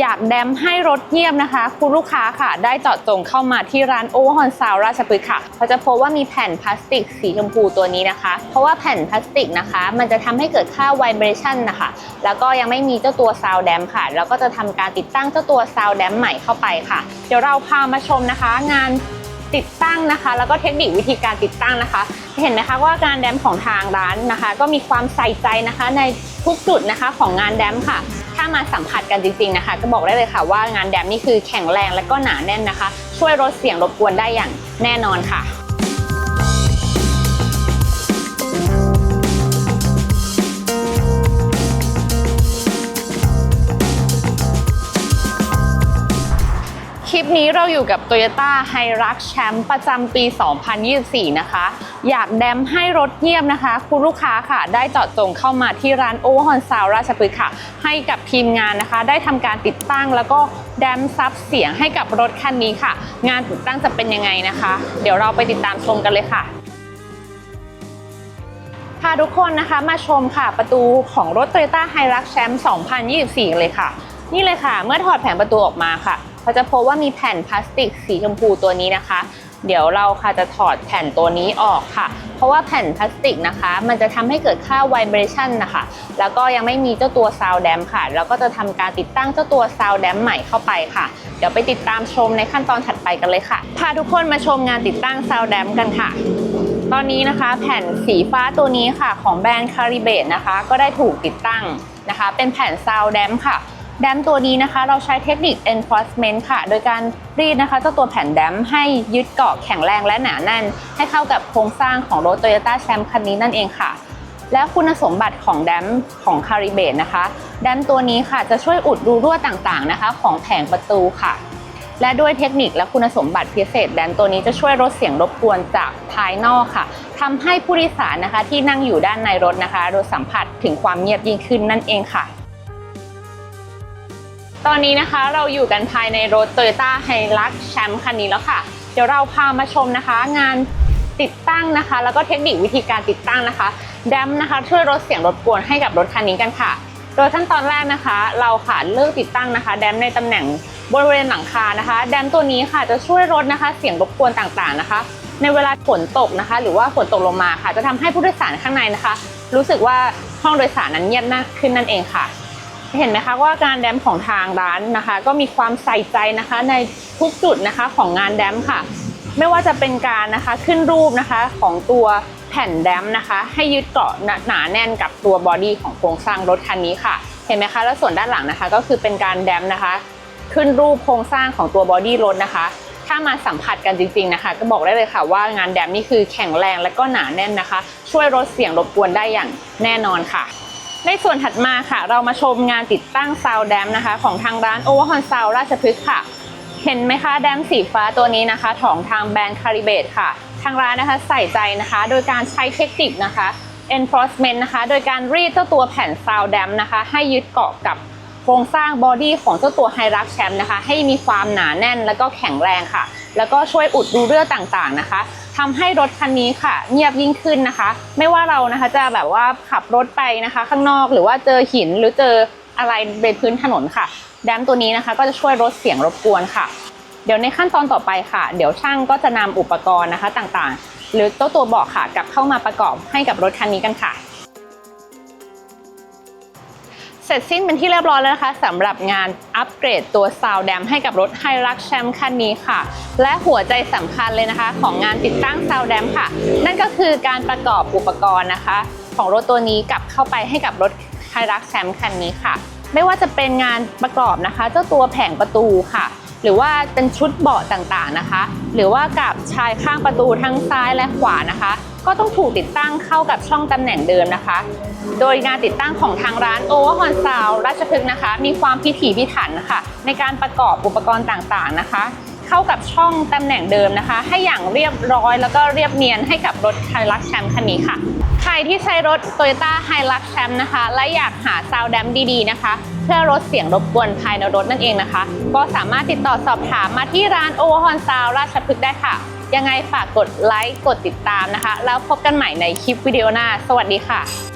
อยากแดมให้รถเงียบนะคะ คุณลูกค้าค่ะ ได้เจาะจงเข้ามาที่ร้านโอเวอร์ฮอนซาวราชพฤกษ์ค่ะเขาจะพบว่ามีแผ่นพลาสติกสีชมพูตัวนี้นะคะ เพราะว่าแผ่นพลาสติกนะคะ มันจะทำให้เกิดค่าไวเบรชั่นนะคะ แล้วก็ยังไม่มีเจ้าตัวซาวแดมค่ะ แล้วก็จะทำการติดตั้งเจ้าตัวซาวแดมใหม่เข้าไปค่ะ เดี๋ยวเราพามาชมนะคะ งานติดตั้งนะคะ แล้วก็เทคนิควิธีการติดตั้งนะคะ เห็นไหมคะว่าการแดมของทางร้านนะคะ ก็มีความใส่ใจนะคะในทุกจุดนะคะของงานแดมค่ะามาสัมผัสกันจริงๆนะคะก็บอกได้เลยค่ะว่างานแดมนี่คือแข็งแรงและก็หนาแน่นนะคะ ช่วยลดเสียงรบกวนได้อย่างแน่นอนค่ะ ลิปนี้เราอยู่กับ Toyota h i r u x แชมป์ประจำปี 2024 นะคะ อยากแดมให้รถเงียบนะคะ คุณลูกค้าค่ะ ได้เจาะจงเข้ามาที่ร้านโอเวอร์ฮอนซาวราชพฤกษ์ค่ะ ให้กับทีมงานนะคะ ได้ทำการติดตั้งแล้วก็แดมซับเสียงให้กับรถคันนี้ค่ะ งานติดตั้งจะเป็นยังไงนะคะ เดี๋ยวเราไปติดตามชมกันเลยค่ะพาทุกคนนะคะมาชมค่ะประตูของรถ Toyota h i r u x แชมป์2024 เลยค่ะ นี่เลยค่ะ เมื่อถอดแผงประตูออกมาค่ะ เราจะพบว่ามีแผ่นพลาสติกสีชมพูตัวนี้นะคะ เดี๋ยวเราค่ะจะถอดแผ่นตัวนี้ออกค่ะ เพราะว่าแผ่นพลาสติกนะคะ มันจะทำให้เกิดค่าไวเบรชันนะคะ แล้วก็ยังไม่มีเจ้าตัวซาวแดมค่ะ แล้วก็จะทำการติดตั้งเจ้าตัวซาวแดมใหม่เข้าไปค่ะ เดี๋ยวไปติดตามชมในขั้นตอนถัดไปกันเลยค่ะ พาทุกคนมาชมงานติดตั้งซาวแดมกันค่ะตอนนี้นะคะแผ่นสีฟ้าตัวนี้ค่ะของแบรนด์คาริเบตนะคะ ก็ได้ถูกติดตั้งนะคะ เป็นแผ่นซาวแดมค่ะ แดมตัวนี้นะคะ เราใช้เทคนิค enforcement ค่ะ โดยการรีดนะคะเจ้าตัวแผ่นแดมให้ยึดเกาะแข็งแรงและหนาแน่น ให้เข้ากับโครงสร้างของรถ Toyota แชมป์คันนี้นั่นเองค่ะ และคุณสมบัติของแดมของคาริเบตนะคะแดมตัวนี้ค่ะจะช่วยอุดรูรั่วต่างๆนะคะ ของแผงประตูค่ะ และด้วยเทคนิคและคุณสมบัติพิเศษแดนตัวนี้จะช่วยลดเสียงรบกวนจากภายนอกค่ะทำให้ผู้โดยสารนะคะที่นั่งอยู่ด้านในรถนะคะโดยสัมผัสถึงความเงียบยิ่งขึ้นนั่นเองค่ะ ตอนนี้นะคะเราอยู่กันภายในรถ Toyota h i l u x แชมป์คันนี้แล้วค่ะ เดี๋ยวเราพามาชมนะคะ งานติดตั้งนะคะ แล้วก็เทคนิควิธีการติดตั้งนะคะแดมนะคะช่วยลดเสียงรบกวนให้กับรถคันนี้กันค่ะ โดยขั้นตอนแรกนะคะ เราค่ะเลือกติดตั้งนะคะ แดมในตำแหน่งบริเวณหลังคานะคะ แดมตัวนี้ค่ะจะช่วยลดนะคะ เสียงรบกวนต่างๆนะคะ ในเวลาฝนตกนะคะ หรือว่าฝนตกลงมาค่ะ จะทำให้ผู้โดยสารข้างในนะคะ รู้สึกว่าห้องโดยสารนั้นเงียบมากขึ้นนั่นเองค่ะ เห็นไหมคะว่าการแดมของทางร้านนะคะ ก็มีความใส่ใจนะคะในทุกจุดนะคะของงานแดมค่ะ ไม่ว่าจะเป็นการนะคะขึ้นรูปนะคะของตัวแผ่นแดมนะคะ ให้ยึดเกาะหนาแน่นกับตัวบอดี้ของโครงสร้างรถคันนี้ค่ะ เห็นไหมคะแล้วส่วนด้านหลังนะคะ ก็คือเป็นการแดมนะคะ ขึ้นรูปโครงสร้างของตัวบอดี้รถนะคะถ้ามาสัมผัสกันจริงๆนะคะ ก็บอกได้เลยค่ะว่างานแดมนี่คือแข็งแรงและก็หนาแน่นนะคะ ช่วยลดเสียงรบกวนได้อย่างแน่นอนค่ะ ในส่วนถัดมาค่ะ เรามาชมงานติดตั้งซาวแดมนะคะ ของทางร้าน Overhorn Sound ราชพฤกษ์ค่ะ เห็นไหมคะแดมสีฟ้าตัวนี้นะคะของทางแบรนด์คาริเบตค่ะ ทางร้านนะคะใส่ใจนะคะ โดยการใช้เทคนิคนะคะ enforcement นะคะ โดยการรีดเจ้าตัวแผ่นซาวแดมนะคะ ให้ยึดเกาะกับโครงสร้างบอดี้ของเจ้าตัวไฮรักแชมป์นะคะ ให้มีความหนาแน่นแล้วก็แข็งแรงค่ะ แล้วก็ช่วยอุดรูเรื่อต่างๆนะคะ ทำให้รถคันนี้ค่ะ เงียบยิ่งขึ้นนะคะ ไม่ว่าเรานะคะจะแบบว่าขับรถไปนะคะ ข้างนอกหรือว่าเจอหินหรือเจออะไรบนพื้นถนนค่ะ แดมตัวนี้นะคะ ก็จะช่วยลดเสียงรบกวนค่ะ เดี๋ยวในขั้นตอนต่อไปค่ะ เดี๋ยวช่างก็จะนำอุปกรณ์นะคะต่างๆ หรือเจ้าตัวเบาะค่ะกลับเข้ามาประกอบให้กับรถคันนี้กันค่ะ เสร็จสิ้นเป็นที่เรียบร้อยแล้วนะคะสำหรับงานอัปเกรดตัวซาวแดมให้กับรถไฮรักแชมป์คันนี้ค่ะ และหัวใจสำคัญเลยนะคะ ของงานติดตั้งซาวแดมค่ะ นั่นก็คือการประกอบอุปกรณ์นะคะ ของรถตัวนี้กลับเข้าไปให้กับรถไฮรักแชมป์คันนี้ค่ะ ไม่ว่าจะเป็นงานประกอบนะคะ เจ้าตัวแผงประตูค่ะหรือว่าเป็นชุดเบาะต่างๆนะคะ หรือว่ากับชายข้างประตูทั้งซ้ายและขวานะคะ ก็ต้องถูกติดตั้งเข้ากับช่องตำแหน่งเดิมนะคะ โดยงานติดตั้งของทางร้านโอเวอร์ฮอนซาวราชพฤกษ์นะคะ มีความพิถีพิถันนะคะในการประกอบอุปกรณ์ต่างๆนะคะ เข้ากับช่องตำแหน่งเดิมนะคะ ให้อย่างเรียบร้อยแล้วก็เรียบเนียนให้กับรถไทลักแชมป์คันนี้ค่ะ ใครที่ใช้รถ Toyota Hilux แชมป์นะคะ และอยากหาซาวแดมดีๆนะคะ เพื่อลดเสียงรบกวนภายในรถนั่นเองนะคะ ก็สามารถติดต่อสอบถามมาที่ร้าน Overhorn Sound ราชพฤกษ์ได้ค่ะ ยังไงฝากกดไลค์กดติดตามนะคะ แล้วพบกันใหม่ในคลิปวิดีโอหน้า สวัสดีค่ะ